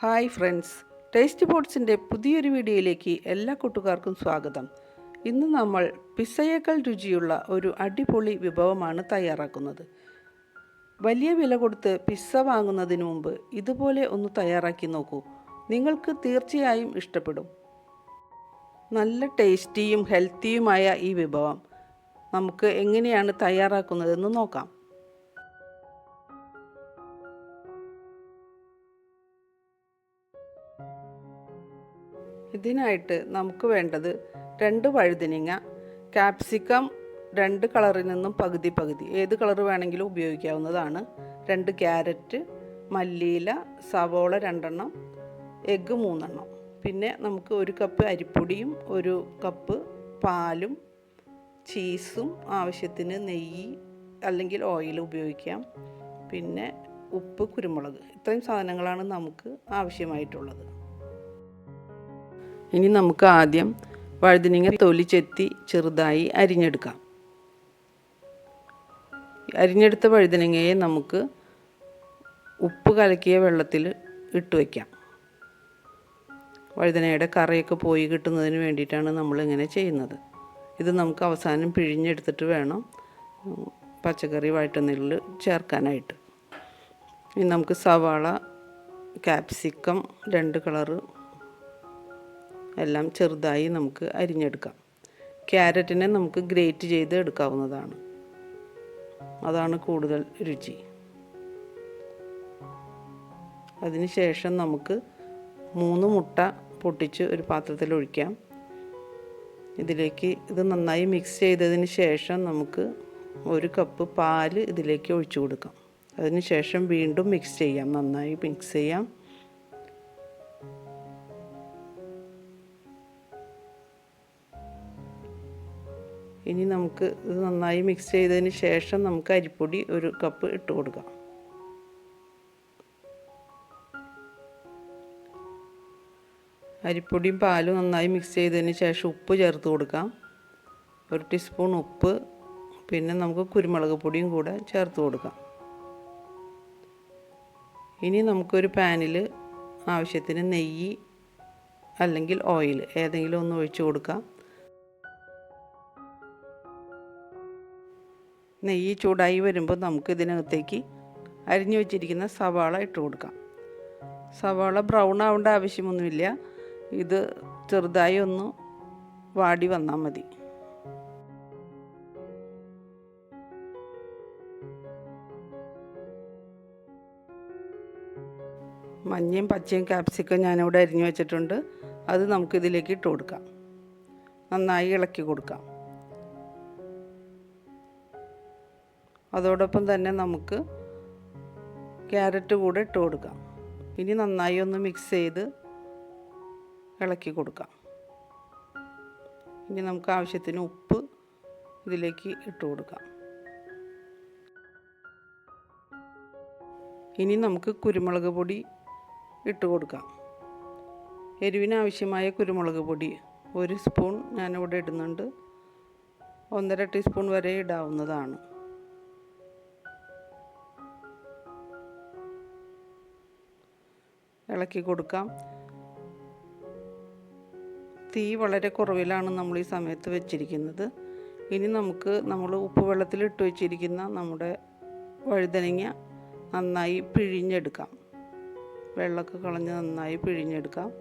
Hi friends. Taste ബോട്ട്സിന്റെ പുതിയൊരു വീഡിയോയിലേക്ക് എല്ലാ കൂട്ടുകാർക്കും സ്വാഗതം. ഇന്ന് നമ്മൾ പിസ്സയേക്കാൾ രുചിയുള്ള ഒരു അടിപൊളി വിഭവമാണ് തയ്യാറാക്കുന്നത്. വലിയ വില കൊടുത്ത് പിസ്സ വാങ്ങുന്നതിന് മുമ്പ് ഇതുപോലെ ഒന്ന് തയ്യാറാക്കി നോക്കൂ. നിങ്ങൾക്ക് തീർച്ചയായും ഇഷ്ടപ്പെടും. നല്ല ടേസ്റ്റിയും ഹെൽത്തിയുമായ ഈ വിഭവം നമുക്ക് എങ്ങനെയാണ് തയ്യാറാക്കുന്നതെന്ന് നോക്കാം. ഇതിനായിട്ട് നമുക്ക് വേണ്ടത് രണ്ട് വഴുതനങ്ങ ക്യാപ്സിക്കം രണ്ട് കളറിൽ നിന്നും പകുതി പകുതി. ഏത് കളർ വേണമെങ്കിലും ഉപയോഗിക്കാവുന്നതാണ്. രണ്ട് ക്യാരറ്റ് മല്ലിയില സവോള രണ്ടെണ്ണം എഗ്ഗ് മൂന്നെണ്ണം. പിന്നെ നമുക്ക് ഒരു കപ്പ് അരിപ്പൊടിയും ഒരു കപ്പ് പാലും ചീസും ആവശ്യത്തിന് നെയ്യ് അല്ലെങ്കിൽ ഓയിൽ ഉപയോഗിക്കാം. പിന്നെ ഉപ്പ് കുരുമുളക്. ഇത്രയും സാധനങ്ങളാണ് നമുക്ക് ആവശ്യമായിട്ടുള്ളത്. ഇനി നമുക്ക് ആദ്യം വഴുതിനിങ്ങ തൊലി ചെത്തി ചെറുതായി അരിഞ്ഞെടുക്കാം. അരിഞ്ഞെടുത്ത വഴുതനങ്ങയെ നമുക്ക് ഉപ്പ് കലക്കിയ വെള്ളത്തിൽ ഇട്ട് വയ്ക്കാം. വഴുതനയുടെ കറയൊക്കെ പോയി കിട്ടുന്നതിന് വേണ്ടിയിട്ടാണ് നമ്മളിങ്ങനെ ചെയ്യുന്നത്. ഇത് നമുക്ക് അവസാനം പിഴിഞ്ഞെടുത്തിട്ട് വേണം പച്ചക്കറി വഴറ്റുന്നതിൽ ചേർക്കാനായിട്ട്. ഇനി നമുക്ക് സവാള ക്യാപ്സിക്കം രണ്ട് കളറ് എല്ലാം ചെറുതായി നമുക്ക് അരിഞ്ഞെടുക്കാം. ക്യാരറ്റിനെ നമുക്ക് ഗ്രേറ്റ് ചെയ്ത് എടുക്കാവുന്നതാണ്. അതാണ് കൂടുതൽ രുചി. അതിനുശേഷം നമുക്ക് മൂന്ന് മുട്ട പൊട്ടിച്ച് ഒരു പാത്രത്തിൽ ഒഴിക്കാം. ഇതിലേക്ക് ഇത് നന്നായി മിക്സ് ചെയ്തതിന് ശേഷം നമുക്ക് ഒരു കപ്പ് പാൽ ഇതിലേക്ക് ഒഴിച്ചു കൊടുക്കാം. അതിന് ശേഷം വീണ്ടും മിക്സ് ചെയ്യാം. നന്നായി മിക്സ് ചെയ്യാം. ഇനി നമുക്ക് ഇത് നന്നായി മിക്സ് ചെയ്തതിന് ശേഷം നമുക്ക് അരിപ്പൊടി ഒരു കപ്പ് ഇട്ട് കൊടുക്കാം. അരിപ്പൊടിയും പാലും നന്നായി മിക്സ് ചെയ്തതിന് ശേഷം ഉപ്പ് ചേർത്ത് കൊടുക്കാം. ഒരു ടീസ്പൂൺ ഉപ്പ് പിന്നെ നമുക്ക് കുരുമുളക് പൊടിയും കൂടെ ചേർത്ത് കൊടുക്കാം. ഇനി നമുക്കൊരു പാനിൽ ആവശ്യത്തിന് നെയ്യ് അല്ലെങ്കിൽ ഓയിൽ ഏതെങ്കിലും ഒന്ന് ഒഴിച്ചു കൊടുക്കാം. നെയ്യ് ചൂടായി വരുമ്പോൾ നമുക്ക് ഇതിനകത്തേക്ക് അരിഞ്ഞു വെച്ചിരിക്കുന്ന സവാള ഇട്ട് കൊടുക്കാം. സവാള ബ്രൗൺ ആവേണ്ട ആവശ്യമൊന്നുമില്ല. ഇത് ചെറുതായി ഒന്ന് വാടി വന്നാൽ മതി. മഞ്ഞയും പച്ചയും ക്യാപ്സിക്കം ഞാനിവിടെ അരിഞ്ഞു വെച്ചിട്ടുണ്ട്. അത് നമുക്കിതിലേക്ക് ഇട്ട് കൊടുക്കാം. നന്നായി ഇളക്കി കൊടുക്കാം. അതോടൊപ്പം തന്നെ നമുക്ക് ക്യാരറ്റ് കൂടെ ഇട്ട് കൊടുക്കാം. ഇനി നന്നായി ഒന്ന് മിക്സ് ചെയ്ത് ഇളക്കി കൊടുക്കാം. ഇനി നമുക്ക് ആവശ്യത്തിന് ഉപ്പ് ഇതിലേക്ക് ഇട്ട് കൊടുക്കാം. ഇനി നമുക്ക് കുരുമുളക് പൊടി ഇട്ട് കൊടുക്കാം. എരിവിനാവശ്യമായ കുരുമുളക് പൊടി ഒരു സ്പൂൺ ഞാനിവിടെ ഇടുന്നുണ്ട്. ഒന്നര ടീസ്പൂൺ വരെ ഇടാവുന്നതാണ്. ഇളക്കി കൊടുക്കാം. തീ വളരെ കുറവിലാണ് നമ്മൾ ഈ സമയത്ത് വെച്ചിരിക്കുന്നത്. ഇനി നമുക്ക് നമ്മൾ ഉപ്പ് വെള്ളത്തിൽ ഇട്ട് വെച്ചിരിക്കുന്ന നമ്മുടെ വഴുതനങ്ങ നന്നായി പിഴിഞ്ഞെടുക്കാം. വെള്ളമൊക്കെ കളഞ്ഞ് നന്നായി പിഴിഞ്ഞെടുക്കാം.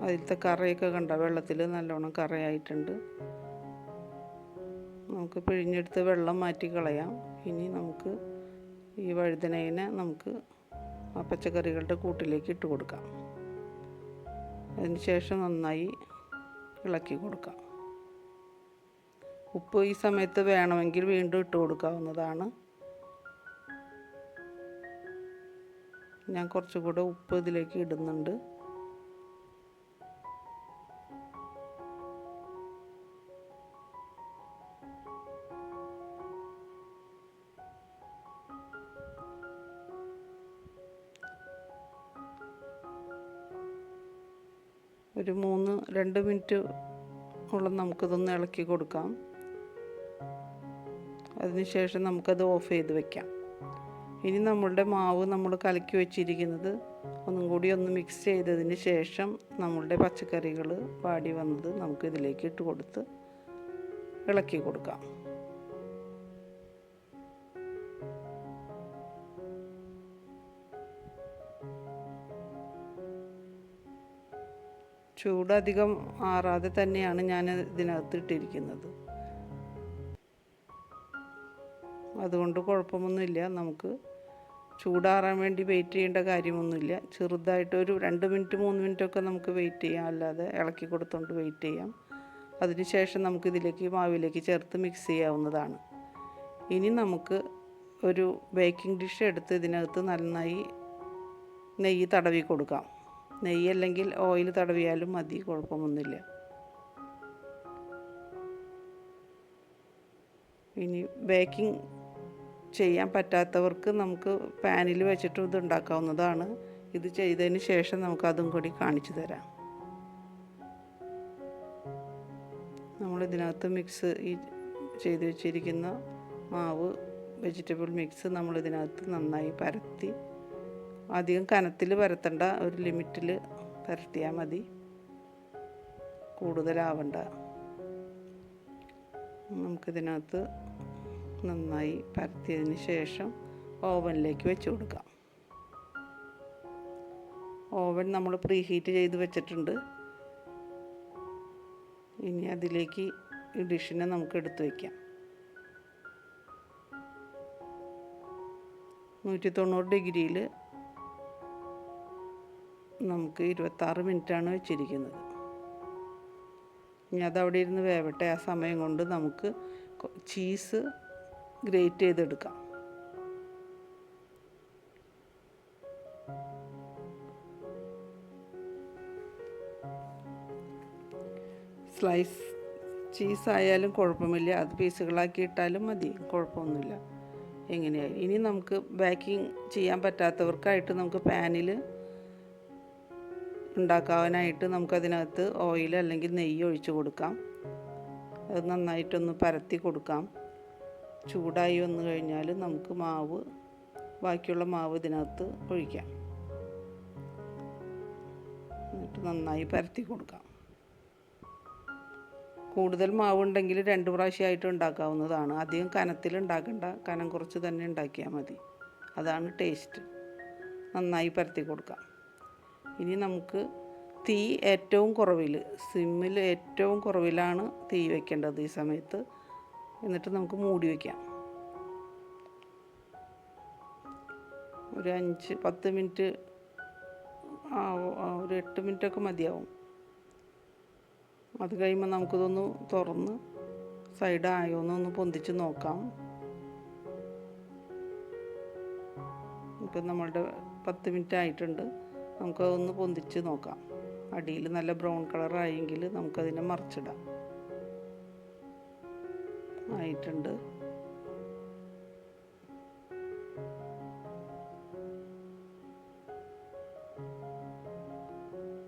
അതിലത്തെ കറയൊക്കെ കണ്ട? വെള്ളത്തിൽ നല്ലോണം കറയായിട്ടുണ്ട്. നമുക്ക് പിഴിഞ്ഞെടുത്ത് വെള്ളം മാറ്റി കളയാം ഇനി നമുക്ക് ഈ വഴുതനേനെ നമുക്ക് ആ പച്ചക്കറികളുടെ കൂട്ടിലേക്ക് ഇട്ട് കൊടുക്കാം. അതിന് ശേഷം നന്നായി ഇളക്കി കൊടുക്കാം. ഉപ്പ് ഈ സമയത്ത് വേണമെങ്കിൽ വീണ്ടും ഇട്ട് കൊടുക്കാവുന്നതാണ്. ഞാൻ കുറച്ചുകൂടെ ഉപ്പ് ഇതിലേക്ക് ഇടുന്നുണ്ട്. ഒരു മൂന്ന് രണ്ട് മിനിറ്റ് ഉള്ള നമുക്കിതൊന്ന് ഇളക്കി കൊടുക്കാം. അതിനുശേഷം നമുക്കത് ഓഫ് ചെയ്ത് വെക്കാം. ഇനി നമ്മളുടെ മാവ് നമ്മൾ കലക്കി വെച്ചിരിക്കുന്നത് ഒന്നും കൂടി ഒന്ന് മിക്സ് ചെയ്തതിന് ശേഷം നമ്മളുടെ പച്ചക്കറികൾ വാടി വന്നത് നമുക്ക് ഇതിലേക്ക് ഇട്ട് കൊടുത്ത് ഇളക്കി കൊടുക്കാം. ചൂട് മാറാതെ തന്നെയാണ് ഞാൻ ഇതിനകത്ത് ഇട്ടിരിക്കുന്നത്. അതുകൊണ്ട് കുഴപ്പമൊന്നുമില്ല. നമുക്ക് ചൂടാറാൻ വേണ്ടി വെയിറ്റ് ചെയ്യേണ്ട കാര്യമൊന്നുമില്ല. ചെറുതായിട്ട് ഒരു രണ്ട് മിനിറ്റ് മൂന്ന് മിനിറ്റ് ഒക്കെ നമുക്ക് വെയിറ്റ് ചെയ്യാം. അല്ലാതെ ഇളക്കി കൊടുത്തുകൊണ്ട് വെയിറ്റ് ചെയ്യാം. അതിനുശേഷം നമുക്ക് ഇതിലേക്ക് മാവിലേക്ക് ചേർത്ത് മിക്സ് ചെയ്യാവുന്നതാണ്. ഇനി നമുക്ക് ഒരു ബേക്കിംഗ് ഡിഷ് എടുത്ത് ഇതിനകത്ത് നന്നായി നെയ്യ് തടവി കൊടുക്കാം. നെയ്യ് അല്ലെങ്കിൽ ഓയിൽ തടവിയാലും മതി കുഴപ്പമൊന്നുമില്ല. ഇനി ബേക്കിംഗ് ചെയ്യാൻ പറ്റാത്തവർക്ക് നമുക്ക് പാനിൽ വെച്ചിട്ട് ഇത് ഉണ്ടാക്കാവുന്നതാണ്. ഇത് ചെയ്തതിന് ശേഷം നമുക്ക് അതും കൂടി കാണിച്ചു തരാം. നമ്മളിതിനകത്ത് മിക്സ് ഈ ചെയ്ത് വെച്ചിരിക്കുന്ന മാവ് വെജിറ്റബിൾ മിക്സ് നമ്മളിതിനകത്ത് നന്നായി പരത്തി അധികം കനത്തിൽ പരത്തണ്ട ഒരു ലിമിറ്റിൽ പരത്തിയാൽ മതി. കൂടുതലാവണ്ട. നമുക്കിതിനകത്ത് നന്നായി പരത്തിയതിന് ശേഷം ഓവനിലേക്ക് വെച്ച് കൊടുക്കാം. ഓവൻ നമ്മൾ പ്രീ ഹീറ്റ് ചെയ്ത് വെച്ചിട്ടുണ്ട്. ഇനി അതിലേക്ക് ഈ ഡിഷിനെ നമുക്ക് എടുത്തു വയ്ക്കാം നൂറ്റി തൊണ്ണൂറ് ഡിഗ്രിയിൽ നമുക്ക് ഇരുപത്താറ് മിനിറ്റാണ് വെച്ചിരിക്കുന്നത്. ഇനി അതവിടെ ഇരുന്ന് വേവട്ടെ. ആ സമയം കൊണ്ട് നമുക്ക് ചീസ് ഗ്രേറ്റ് ചെയ്തെടുക്കാം. സ്ലൈസ് ചീസ് ആയാലും കുഴപ്പമില്ല. അത് പീസുകളാക്കി ഇട്ടാലും മതി. കുഴപ്പമൊന്നുമില്ല. എങ്ങനെയായി ഇനി നമുക്ക് ബേക്കിംഗ് ചെയ്യാൻ പറ്റാത്തവർക്കായിട്ട് നമുക്ക് പാനിൽ ഉണ്ടാക്കാനായിട്ട് നമുക്കതിനകത്ത് ഓയിൽ അല്ലെങ്കിൽ നെയ്യ് ഒഴിച്ച് കൊടുക്കാം. അത് നന്നായിട്ടൊന്ന് പരത്തി കൊടുക്കാം. ചൂടായി വന്നു കഴിഞ്ഞാൽ നമുക്ക് മാവ് ബാക്കിയുള്ള മാവ് ഇതിനകത്ത് ഒഴിക്കാം. എന്നിട്ട് നന്നായി പരത്തി കൊടുക്കാം. കൂടുതൽ മാവ് ഉണ്ടെങ്കിൽ രണ്ട് പ്രാവശ്യമായിട്ട് ഉണ്ടാക്കാവുന്നതാണ്. അധികം കനത്തിൽ ഉണ്ടാക്കണ്ട. കനം കുറച്ച് തന്നെ ഉണ്ടാക്കിയാൽ മതി. അതാണ് ടേസ്റ്റ് നന്നായി പരത്തി കൊടുക്കാം. ഇനി നമുക്ക് തീ ഏറ്റവും കുറവിൽ സിമ്മിൽ ഏറ്റവും കുറവിലാണ് തീ വയ്ക്കേണ്ടത് ഈ സമയത്ത്. എന്നിട്ട് നമുക്ക് മൂടി വയ്ക്കാം ഒരു അഞ്ച് പത്ത് മിനിറ്റ് ഒരു എട്ട് മിനിറ്റൊക്കെ മതിയാവും. അത് കഴിയുമ്പോൾ നമുക്കിതൊന്ന് തുറന്ന് സൈഡായോ എന്നൊന്ന് പൊന്തിച്ച് നോക്കാം. ഇപ്പം നമ്മളുടെ പത്ത് മിനിറ്റ് ആയിട്ടുണ്ട്. നമുക്കതൊന്ന് പൊന്തിച്ച് നോക്കാം. അടിയിൽ നല്ല ബ്രൗൺ കളർ ആയെങ്കിൽ നമുക്കതിനെ മറിച്ചിടാം. ആയിട്ടുണ്ട്.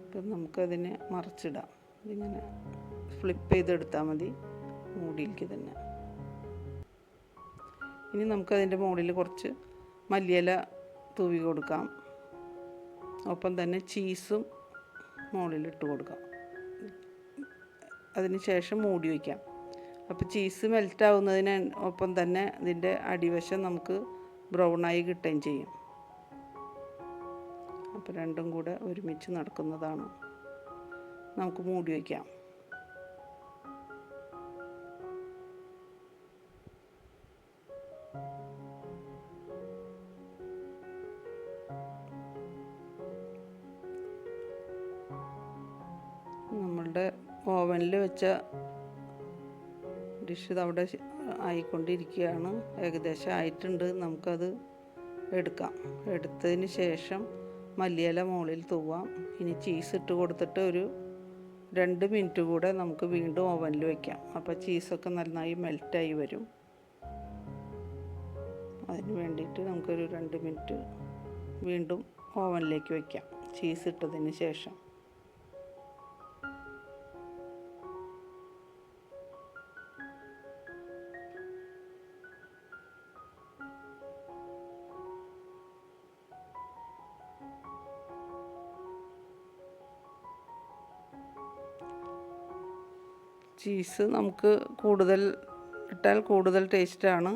ഇപ്പം നമുക്കതിനെ മറിച്ചിടാം. ഇതിങ്ങനെ ഫ്ലിപ്പ് ചെയ്തെടുത്താൽ മതി മൂടിയിലേക്ക് തന്നെ. ഇനി നമുക്കതിന്റെ മുകളിൽ കുറച്ച് മല്ലിയില തൂവി കൊടുക്കാം. ഒപ്പം തന്നെ ചീസും മുകളിലിട്ട് കൊടുക്കാം. അതിന് ശേഷം മൂടി വയ്ക്കാം. അപ്പോൾ ചീസ് മെൽറ്റ് ആവുന്നതിന് ഒപ്പം തന്നെ ഇതിന്റെ അടിവശം നമുക്ക് ബ്രൗണായി കിട്ടുകയും ചെയ്യും. അപ്പോൾ രണ്ടും കൂടെ ഒരുമിച്ച് നടക്കുന്നതാണ്. നമുക്ക് മൂടി വയ്ക്കാം. ഓവനിൽ വെച്ച ഡിഷ് അവിടെ ആയിക്കൊണ്ടിരിക്കുകയാണ്. ഏകദേശം ആയിട്ടുണ്ട്. നമുക്കത് എടുക്കാം. എടുത്തതിന് ശേഷം മല്ലിയില മുകളിൽ തൂവാം. ഇനി ചീസ് ഇട്ട് കൊടുത്തിട്ട് ഒരു രണ്ട് മിനിറ്റ് കൂടെ നമുക്ക് വീണ്ടും ഓവനിൽ വയ്ക്കാം അപ്പോൾ ചീസൊക്കെ നന്നായി മെൽറ്റായി വരും. അതിന് വേണ്ടിയിട്ട് നമുക്കൊരു രണ്ട് മിനിറ്റ് വീണ്ടും ഓവനിലേക്ക് വയ്ക്കാം ചീസ് ഇട്ടതിന് ശേഷം. ചീസ് നമുക്ക് കൂടുതൽ ഇട്ടാൽ കൂടുതൽ ടേസ്റ്റാണ്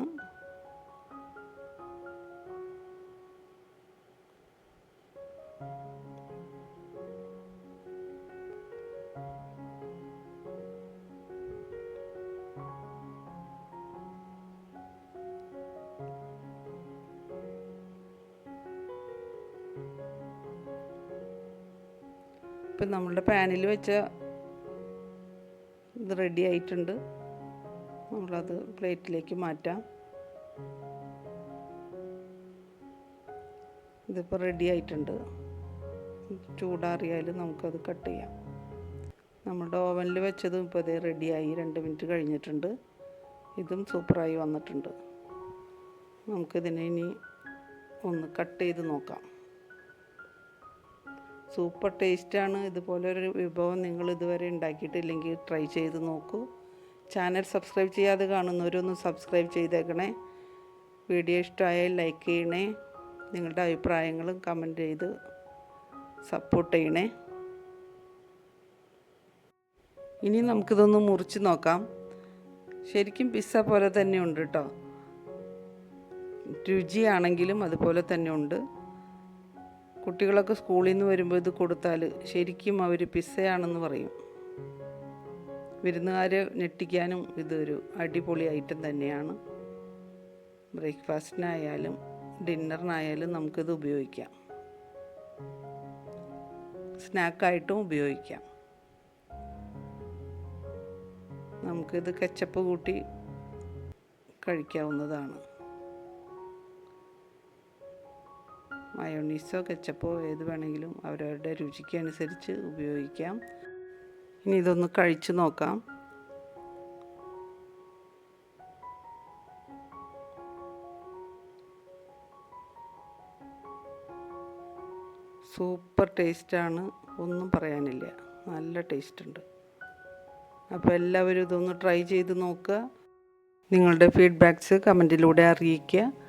ഇപ്പം നമ്മളുടെ പാനിൽ വെച്ച റെഡി ആയിട്ടുണ്ട്. നമ്മളത് പ്ലേറ്റിലേക്ക് മാറ്റാം. ഇതിപ്പോൾ റെഡി ആയിട്ടുണ്ട്. ചൂടാറിയാൽ നമുക്കത് കട്ട് ചെയ്യാം. നമ്മുടെ ഓവനിൽ വെച്ചതും ഇപ്പോൾ ഇതേ റെഡിയായി രണ്ട് മിനിറ്റ് കഴിഞ്ഞിട്ടുണ്ട്. ഇതും സൂപ്പറായി വന്നിട്ടുണ്ട്. നമുക്കിതിനെ ഇനി ഒന്ന് കട്ട് ചെയ്ത് നോക്കാം. സൂപ്പർ ടേസ്റ്റാണ്. ഇതുപോലൊരു വിഭവം നിങ്ങൾ ഇതുവരെ ഉണ്ടാക്കിയിട്ടില്ലെങ്കിൽ ട്രൈ ചെയ്ത് നോക്കൂ. ചാനൽ സബ്സ്ക്രൈബ് ചെയ്യാതെ കാണുന്നവരൊന്ന് സബ്സ്ക്രൈബ് ചെയ്തേക്കണേ. വീഡിയോ ഇഷ്ടമായാൽ ലൈക്ക് ചെയ്യണേ. നിങ്ങളുടെ അഭിപ്രായങ്ങളും കമന്റ് ചെയ്ത് സപ്പോർട്ട് ചെയ്യണേ. ഇനി നമുക്കിതൊന്ന് മുറിച്ച് നോക്കാം. ശരിക്കും പിസ്സ പോലെ തന്നെ ഉണ്ട് കേട്ടോ. രുചിയാണെങ്കിലും അതുപോലെ തന്നെ ഉണ്ട്. കുട്ടികളൊക്കെ സ്കൂളിൽ നിന്ന് വരുമ്പോൾ ഇത് കൊടുത്താൽ ശരിക്കും അവർ പിസ്സയാണെന്ന് പറയും. വിരുന്നുകാരെ ഞെട്ടിക്കാനും ഇതൊരു അടിപൊളി ഐറ്റം തന്നെയാണ്. ബ്രേക്ക്ഫാസ്റ്റിനായാലും ഡിന്നറിനായാലും നമുക്കിത് ഉപയോഗിക്കാം. സ്നാക്കായിട്ടും ഉപയോഗിക്കാം. നമുക്കിത് കെച്ചപ്പ് കൂട്ടി കഴിക്കാവുന്നതാണ്. മയോണീസോ കെച്ചപ്പോ ഏത് വേണമെങ്കിലും അവരവരുടെ രുചിക്ക് അനുസരിച്ച് ഉപയോഗിക്കാം. ഇനി ഇതൊന്ന് കഴിച്ച് നോക്കാം. സൂപ്പർ ടേസ്റ്റാണ്. ഒന്നും പറയാനില്ല. നല്ല ടേസ്റ്റ് ഉണ്ട് അപ്പോൾ എല്ലാവരും ഇതൊന്ന് ട്രൈ ചെയ്ത് നോക്കുക. നിങ്ങളുടെ ഫീഡ്ബാക്ക്സ് കമന്റിലൂടെ അറിയിക്കുക.